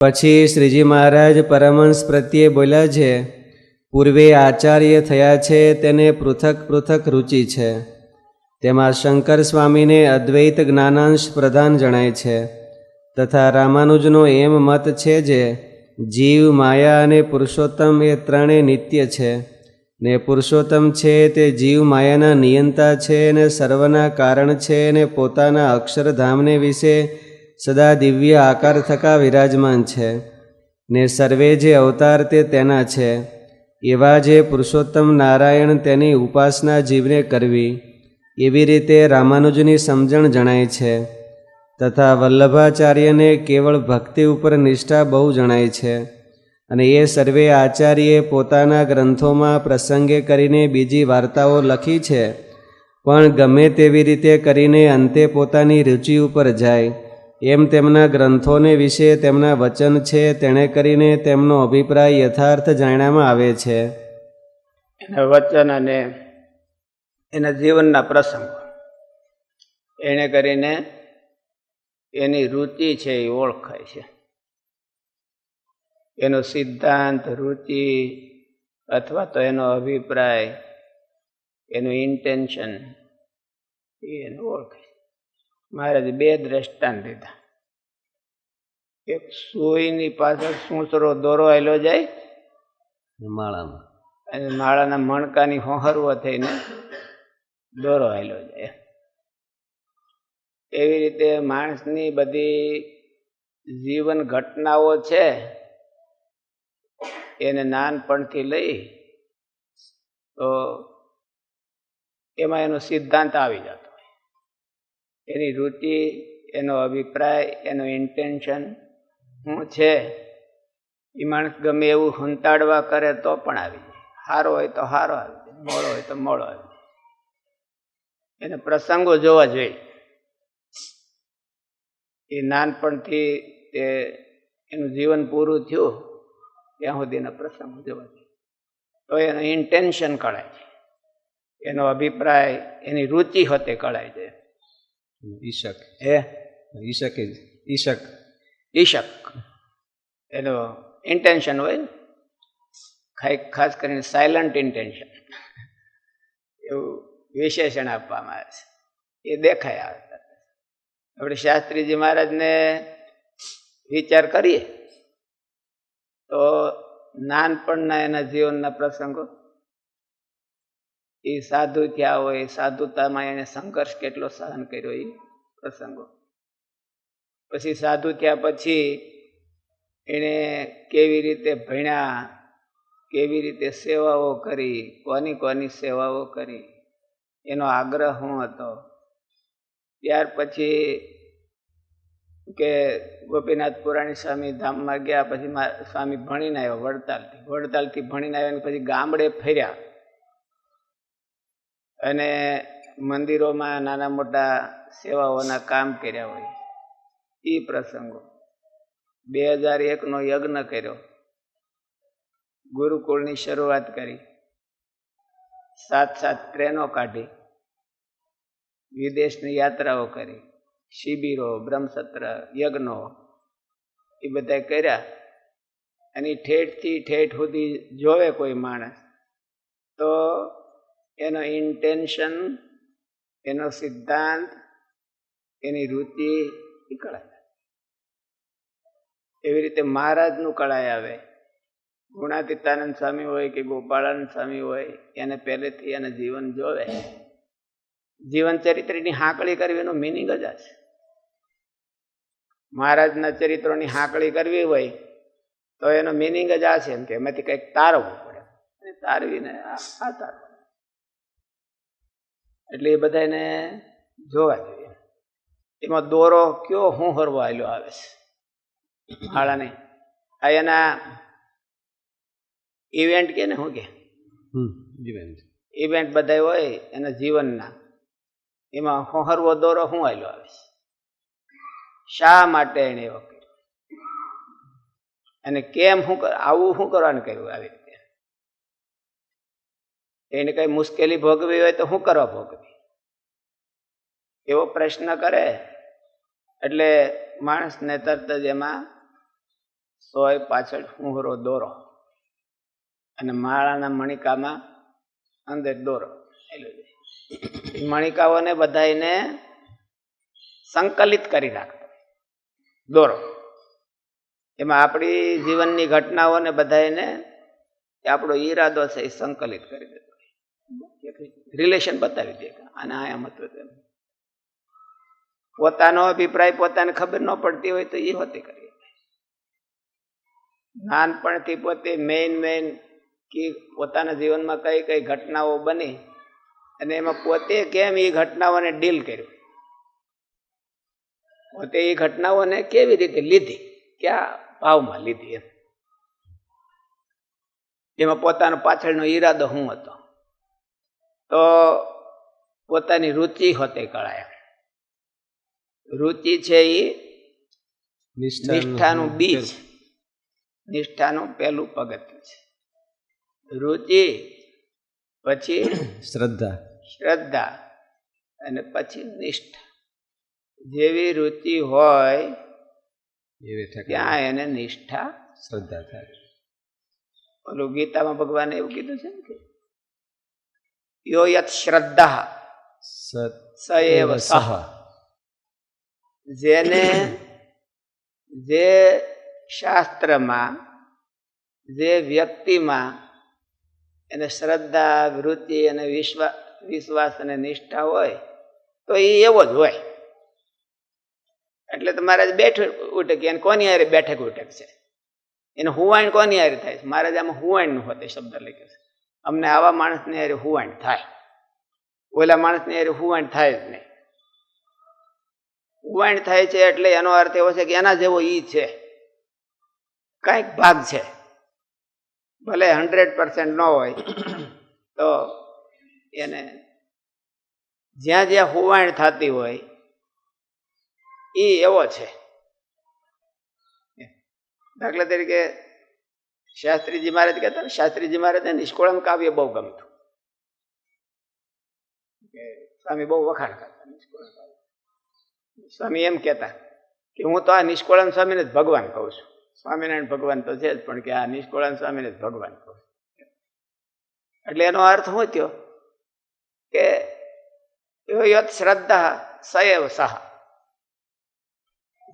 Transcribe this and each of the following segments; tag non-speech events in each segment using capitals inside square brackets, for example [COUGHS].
પછી શ્રીજી મહારાજ પરમહંસ પ્રત્યે બોલ્યા છે, પૂર્વે આચાર્ય થયા છે તેને પૃથક પૃથક રુચિ છે. તેમાં શંકર સ્વામીને અદ્વૈત જ્ઞાનાંશ પ્રધાન જણાય છે. તથા રામાનુજનો એમ મત છે જે, જીવ, માયા અને પુરુષોત્તમ એ ત્રણેય નિત્ય છે. ને પુરુષોત્તમ છે તે જીવ માયાના નિયંતા છે ને સર્વના કારણ છે ને પોતાના અક્ષરધામને વિશે સદા દિવ્ય આકાર થકા વિરાજમાન છે. ને સર્વે જે અવતાર તે તેના છે. એવા જે પુરુષોત્તમ નારાયણ તેની ઉપાસના જીવને કરવી, એવી રીતે રામાનુજની સમજણ જણાય છે. તથા વલ્લભાચાર્યને કેવળ ભક્તિ ઉપર નિષ્ઠા બહુ જણાય છે. અને એ સર્વે આચાર્યે પોતાના ગ્રંથોમાં પ્રસંગે કરીને બીજી વાર્તાઓ લખી છે. પણ ગમે તેવી રીતે કરીને અંતે પોતાની રુચિ ઉપર જાય એમ તેમના ગ્રંથોને વિશે તેમના વચન છે તેણે કરીને તેમનો અભિપ્રાય યથાર્થ જાણવામાં આવે છે. એના વચન અને એના જીવનના પ્રસંગો. એણે કરીને એની રુચિ છે એ ઓળખાય છે. એનો સિદ્ધાંત, રુચિ અથવા તો એનો અભિપ્રાય, એનું ઇન્ટેન્શન એ એને ઓળખાય મહારાજે બે દ્રષ્ટાંત દીધા. એક સુઈની પાછળ સૂંચરો દોરો આવેલો જાય માળામાં. અને માળાના મણકાની હોહરવો થઈને દોરો આવેલો જાય. એવી રીતે માણસની બધી જીવન ઘટનાઓ છે એને નાનપણથી લઈ તો એમાં એનો સિદ્ધાંત આવી જતો. એની રુચિ, એનો અભિપ્રાય, એનો ઇન્ટેન્શન શું છે? એ માણસ ગમે એવું હંતાડવા કરે તો પણ આવી જાય. સારો હોય તો સારો આવી જાય. મોડો હોય તો મોડો આવી જાય. એને પ્રસંગો જોવા જોઈએ. એ નાનપણથી તે એનું જીવન પૂરું થયું, ત્યાં સુધીના પ્રસંગો જોવા જોઈએ. તો એનું ઇન્ટેન્શન કળાય છે. એનો અભિપ્રાય, એની રુચિ હોતે કળાય છે. ઈશક એ ઈશક ઈશક ઈશક એનો ઇન્ટેન્શન હોય ખાસ કરીને સાયલન્ટ ઇન્ટેન્શન [LAUGHS] એવું વિશેષણ આપવામાં આવે છે. એ દેખાય આવે. આપણે શાસ્ત્રીજી મહારાજને વિચાર કરીએ. તો નાનપણના એના જીવનના પ્રસંગો એ સાધુ થયા હોય? સાધુતામાં એને સંઘર્ષ કેટલો સહન કર્યો એ પ્રસંગો. પછી સાધુ થયા પછી એણે કેવી રીતે ભણ્યા? કેવી રીતે સેવાઓ કરી? કોની કોની સેવાઓ કરી? એનો આગ્રહ હું હતો. ત્યાર પછી કે ગોપીનાથ પુરાણી સ્વામી ધામમાં ગયા, પછી સ્વામી ભણીને આવ્યો, વડતાલથી. વડતાલથી ભણીને આવ્યા પછી ગામડે ફર્યા. અને મંદિરોમાં નાના મોટા સેવાઓના કામ કર્યા હોય. એ પ્રસંગો. બે હજાર એકનો યજ્ઞ કર્યો. ગુરુકુળની શરૂઆત કરી. સાત સાત ટ્રેનો કાઢી. વિદેશની યાત્રાઓ કરી. શિબિરો, બ્રહ્મસત્ર, યજ્ઞો, એ બધા કર્યા. અને ઠેઠથી ઠેઠ સુધી જોવે કોઈ માણસ, તો એનો ઇન્ટેન્શન એનો સિદ્ધાંત, એની રુચિ એ કળાય એવી રીતે મહારાજનું કળાય આવે. ગુણાતીતાનંદ સ્વામી હોય કે ગોપાળાનંદ સ્વામી હોય, એને પહેલેથી એને જીવન જોવે. જીવન ચરિત્રની હાંકળી કરવી એનો મિનિંગ જ હશે મહારાજના ચરિત્રોની હાંકળી કરવી હોય, તો એનો મિનિંગ જ આ છે એમ કે એમાંથી કંઈક તારવવું પડે. તારવીને આ તારવું એટલે એ બધાને જોવા જોઈએ. એમાં દોરો કયો હું હરવા આવેલો આવે છે? માળાને આ એના ઇવેન્ટ કે ને શું કે? ઇવેન્ટ બધા હોય એના જીવનના. એમાં હોહરવો દોરો હું આવેલો આવે છે? શા માટે એને એવો કર્યો? અને કેમ શું આવું શું કરવાનું કર્યું આવી? એને કઈ મુશ્કેલી ભોગવી હોય તો શું કરવા ભોગવી એવો પ્રશ્ન કરે. એટલે માણસને તરત જ એમાં સોય પાછળ હુંહરો દોરો અને માળાના મણિકામાં અંદર દોરો. મણિકાઓને બધાયને સંકલિત કરી રાખતો દોરો. એમાં આપણી જીવનની ઘટનાઓને બધાયને એ આપણો ઈરાદો છે એ સંકલિત કરી દેતો રિલેશન બતાવી દે અને આ તેમ. પોતાનો અભિપ્રાય પોતાને ખબર ન પડતી હોય તો એ હોતે કરી નાનપણથી પોતે મેઇન મેઇન કે પોતાના જીવનમાં કઈ કઈ ઘટનાઓ બની અને એમાં પોતે કેમ એ ઘટનાઓને ડીલ કર્યું? પોતે એ ઘટનાઓને કેવી રીતે લીધી? કયા ભાવમાં લીધી એમ? એમાં પોતાનો પાછળનો ઈરાદો હું હતો? તો પોતાની રુચિ હોતે કળાય. રુચિ છે એ નિષ્ઠાનું બીજ. નિષ્ઠાનું પહેલું પગથિયું છે. રુચિ પછી શ્રદ્ધા. શ્રદ્ધા અને પછી નિષ્ઠા. જેવી રુચિ હોય ત્યાં એને નિષ્ઠા શ્રદ્ધા થાય. ઓલું ગીતામાં ભગવાને એવું કીધું છે ને કે યો યત શ્રદ્ધા સ એવ સહ જેને જે શાસ્ત્રમાં જે વ્યક્તિમાં એને શ્રદ્ધા વૃત્તિ અને વિશ્વાસ વિશ્વાસ અને નિષ્ઠા હોય તો એ એવો જ હોય. એટલે તમારે બેઠક ઉઠક એને કોની હારે બેઠક ઉઠક છે એને હુવાણ કોની હારે થાય છે? મહારાજ આમાં હુવાણનું હોતે શબ્દ લખે છે. અમને આવા માણસને અરે હુવાણ થાય. ઓલા માણસને હારે હુવાણ થાય જ નહીં. હુવાણ થાય છે એટલે એનો અર્થ એવો છે કે એના જેવો ઈ છે. કાંઈક ભાગ છે. ભલે હંડ્રેડ પર્સન્ટ ન હોય, [COUGHS] તો એને જ્યાં જ્યાં હુવાણ થતી હોય એ એવો છે. દાખલા તરીકે શાસ્ત્રીજી મહારાજ કહેતા ને, શાસ્ત્રીજી મહારાજને નિષ્કોળમ કાવ્ય બહુ ગમતું. સ્વામી બહુ વખાણ કરતા સ્વામી એમ કહેતા કે હું તો આ નિષ્કોળાન સ્વામીને જ ભગવાન કહું છું. સ્વામિનારાયણ ભગવાન તો છે જ, પણ કે આ નિષ્કોળાન સ્વામીને જ ભગવાન કહું છું. એટલે એનો અર્થ શું થયો? કે યત શ્રદ્ધા સયવ સહ.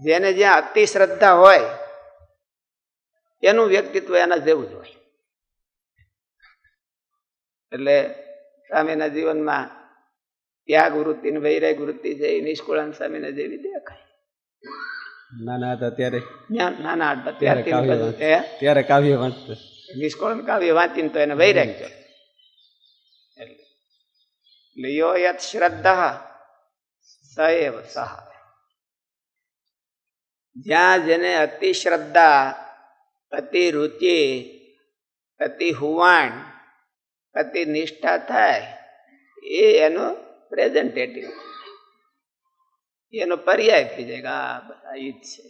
જેને જ્યાં અતિ શ્રદ્ધા હોય એનું વ્યક્તિત્વ એના જેવું જ હોય. એટલે સ્વામીના જીવનમાં ત્યાગ વૃત્તિ ને વૈરાગ વૃત્તિ છે એ નિષ્કુળાન સ્વામીને જેવી દેખાય. નાના હતા ત્યારે? નાના હતા ત્યારે કાવ્ય ત્યારે વાંચતા. નિષ્કુળાન કાવ્ય વાંચીને તો એને વૈરાગ છે એટલે એટલે યો યત શ્રદ્ધા સએવ સહ. જ્યાં જેને અતિ શ્રદ્ધા અતિ રુચિ અતિ હુવાણ અતિ નિષ્ઠા થાય એ એનો પ્રેઝન્ટેટિવ એનો પર્યાય થઈ જાય કે આ બધા ઈ જ છે.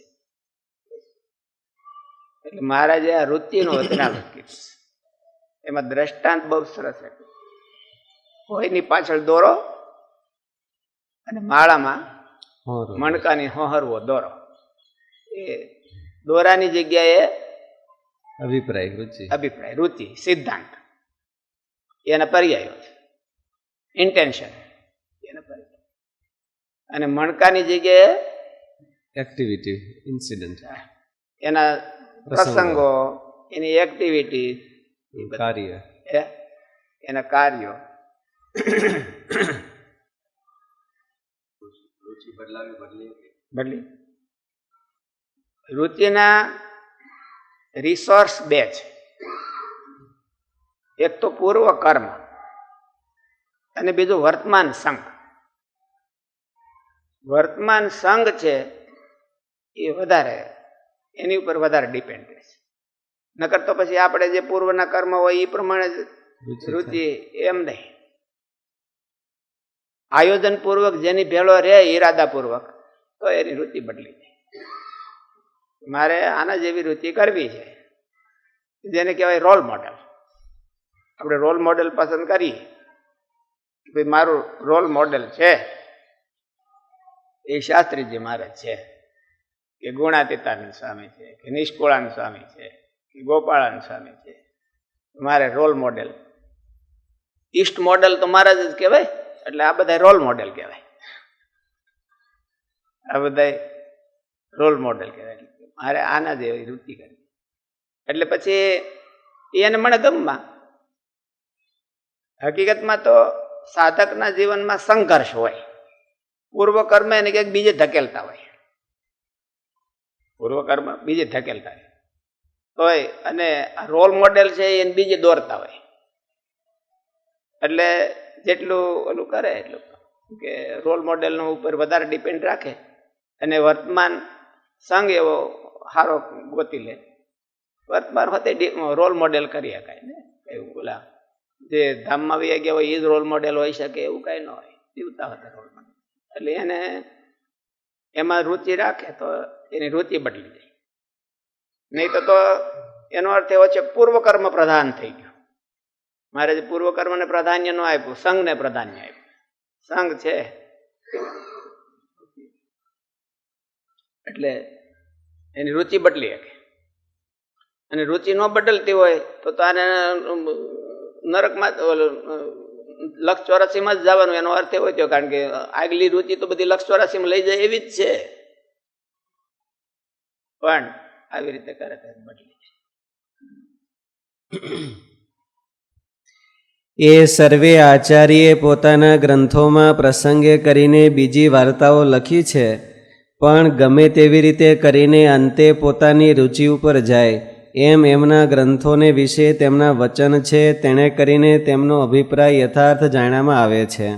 એટલે મહારાજે આ રુચિનું વચનામૃત કીધું છે. એમાં દ્રષ્ટાંત બહુ સરસ છે. કોઈની પાછળ દોરો અને માળામાં મણકાની હોહરવો દોરો. એ દોરાની જગ્યાએ અભિપ્રાય રુચિ. અભિપ્રાય રુચિ સિદ્ધાંત. એના પર્યાયો છે ઇન્ટેન્શન એના પર્યાય. અને મણકાની જગ્યાએ એક્ટિવિટી ઇન્સિડન્ટ એના પ્રસંગો. એની એક્ટિવિટી કાર્ય. એના કાર્યો. બદલી. રુચિના રિસોર્સ બે છે એક તો પૂર્વ કર્મ અને બીજું વર્તમાન સંઘ. વર્તમાન સંઘ છે એ વધારે એની ઉપર વધારે ડિપેન્ડ છે. નકર તો પછી આપણે જે પૂર્વના કર્મ હોય એ પ્રમાણે રુચિ એમ નહીં. આયોજન પૂર્વક જેની ભેળો રહે ઈરાદા પૂર્વક તો એની રુચિ બદલી જાય. મારે આના જેવી રુચિ કરવી છે. જેને કહેવાય રોલ મોડેલ આપણે રોલ મોડેલ પસંદ કરીએ. ભાઈ મારું રોલ મોડેલ છે. એ શાસ્ત્રીજી મહારાજ છે. કે ગુણાતીતાનંદ સ્વામી છે, કે નિષ્કુળાનંદ સ્વામી છે, કે ગોપાળાનંદ સ્વામી છે. મારે રોલ મોડેલ ઈષ્ટ મોડેલ તો મારા જ કહેવાય, એટલે આ બધા રોલ મોડેલ કહેવાય. આ બધા રોલ મોડેલ કહેવાય. મારે આના જેવી વૃત્તિ કરી એટલે પછી એને મને ગમવા હકીકતમાં તો સાધકના જીવનમાં સંઘર્ષ હોય. પૂર્વ કર્મ એને ક્યાંક બીજે ધકેલતા હોય. પૂર્વ કર્મ બીજે ધકેલતા હોય. હોય અને રોલ મોડેલ છે એને બીજે દોરતા હોય. એટલે જેટલું ઓલું કરે એટલું. કે રોલ મોડેલનો ઉપર વધારે ડિપેન્ડ રાખે. અને વર્તમાન સંઘ એવો સારો ગોતી લે. વર્તમાન હોતે રોલ મોડેલ કરી શકાય ને. એવું બોલા. જે ધામમાં વ્યા ગયા હોય એ જ રોલ મોડેલ હોઈ શકે, એવું કાંઈ ન હોય. જીવતા હતા રોલ મોડેલ. એટલે એને એમાં રુચિ રાખે તો એની રુચિ બદલી જાય. નહીં તો એનો અર્થ એવો છે પૂર્વકર્મ પ્રધાન થઈ ગયું. મારે જે પૂર્વકર્મને પ્રાધાન્ય ન આપ્યું, સંઘને પ્રાધાન્ય આપ્યું. સંઘ છે. એટલે એની રુચિ બદલી શકે. અને રુચિ ન બદલતી હોય તો તારે નરકમાં લક્ષ ચોરાસીમાં જ જવાનું, એનો અર્થ એવો થયો કારણ કે આગલી રુચિ તો બધી લક્ષ ચોરાસીમાં લઈ જાય એવી જ છે. પણ આવી રીતે કરે બદલી એ સર્વે આચાર્યે પોતાના ગ્રંથોમાં પ્રસંગે કરીને બીજી વાર્તાઓ લખી છે. પણ ગમે તેવી રીતે કરીને અંતે પોતાની રુચિ ઉપર જાય એમ એમના ગ્રંથોને વિશે તેમના વચન છે તેણે કરીને તેમનો અભિપ્રાય યથાર્થ જાણવામાં આવે છે.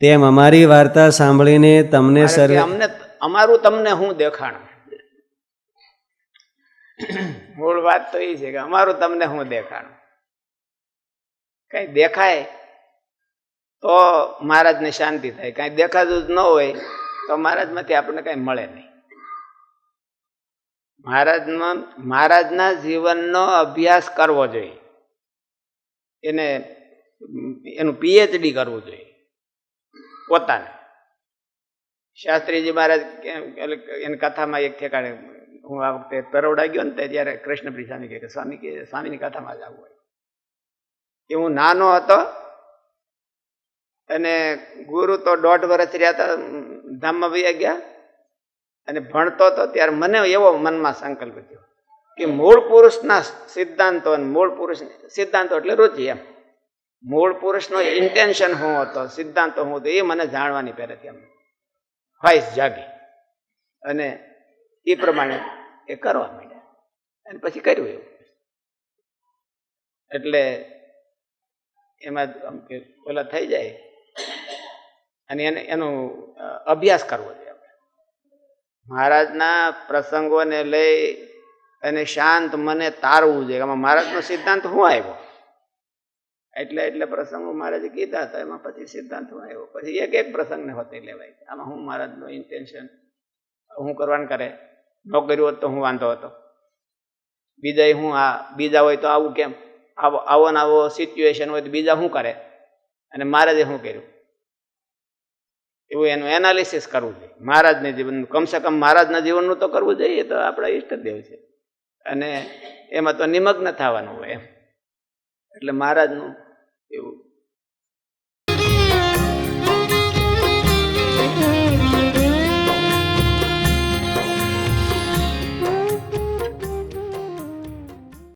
તેમ અમારી વાર્તા સાંભળીને તમને સર્વે અમને અમારું તમને હું દેખાણ. મૂળ વાત તો એ છે કે અમારું તમને હું દેખાણ. કઈ દેખાય તો મહારાજને શાંતિ થાય કઈ દેખાતું જ ન હોય તો મહારાજમાંથી આપણને કઈ મળે નહીં. મહારાજમાં, મહારાજના જીવનનો અભ્યાસ કરવો જોઈએ. એને, એનું પીએચડી કરવું જોઈએ. પોતાને. શાસ્ત્રીજી મહારાજ એની કથામાં એક ઠેકાણે, હું આ વખતે તરવડા ગયો ને ત્યારે કૃષ્ણપ્રી સ્વામી કહે કે, સ્વામી કે, સ્વામીની કથામાં જ આવવું હોય. કે હું નાનો હતો અને ગુરુ તો દોઢ વર્ષ રહ્યા હતા ધામમાં વયા ગયા અને ભણતો હતો ત્યારે મને એવો મનમાં સંકલ્પ થયો કે મૂળ પુરુષના સિદ્ધાંતો અને મૂળ પુરુષ સિદ્ધાંતો એટલે રુચિ એમ. મૂળ પુરુષનો ઇન્ટેન્શન હું હતો, સિદ્ધાંતો હું હતો, એ મને જાણવાની પહેલેથી એમ. ખ્વાહિશ જાગી. અને એ પ્રમાણે એ કરવા માંડ્યા. અને પછી કર્યું એવું. એટલે એમાં ઓલા થઈ જાય. અને એને, એનો અભ્યાસ કરવો જોઈએ. મહારાજના પ્રસંગોને લઈ અને શાંત મને તારવું જોઈએ. એમાં મહારાજનો સિદ્ધાંત હું આવ્યો એટલે એટલે પ્રસંગો મહારાજે કીધા હતા. એમાં પછી સિદ્ધાંત હું આવ્યો પછી એક એક પ્રસંગને હોતે લેવાય. આમાં હું મહારાજનો ઇન્ટેન્શન હું કરવાનું કરે. ન કર્યું હોત તો હું વાંધો હતો. બીજા હું આ, બીજા હોય તો આવું કેમ? આવો આવો ને આવો સિચ્યુએશન હોય તો બીજા શું કરે? અને મહારાજે શું કર્યું? એવું એનું એનાલિસિસ કરવું જોઈએ. મહારાજને જીવનનું કમસે કમ મહારાજના જીવનનું તો કરવું જોઈએ તો આપણા ઈષ્ટદેવ છે. અને એમાં તો નિમગ્ન થવાનું હોય એમ. એટલે મહારાજનું એવું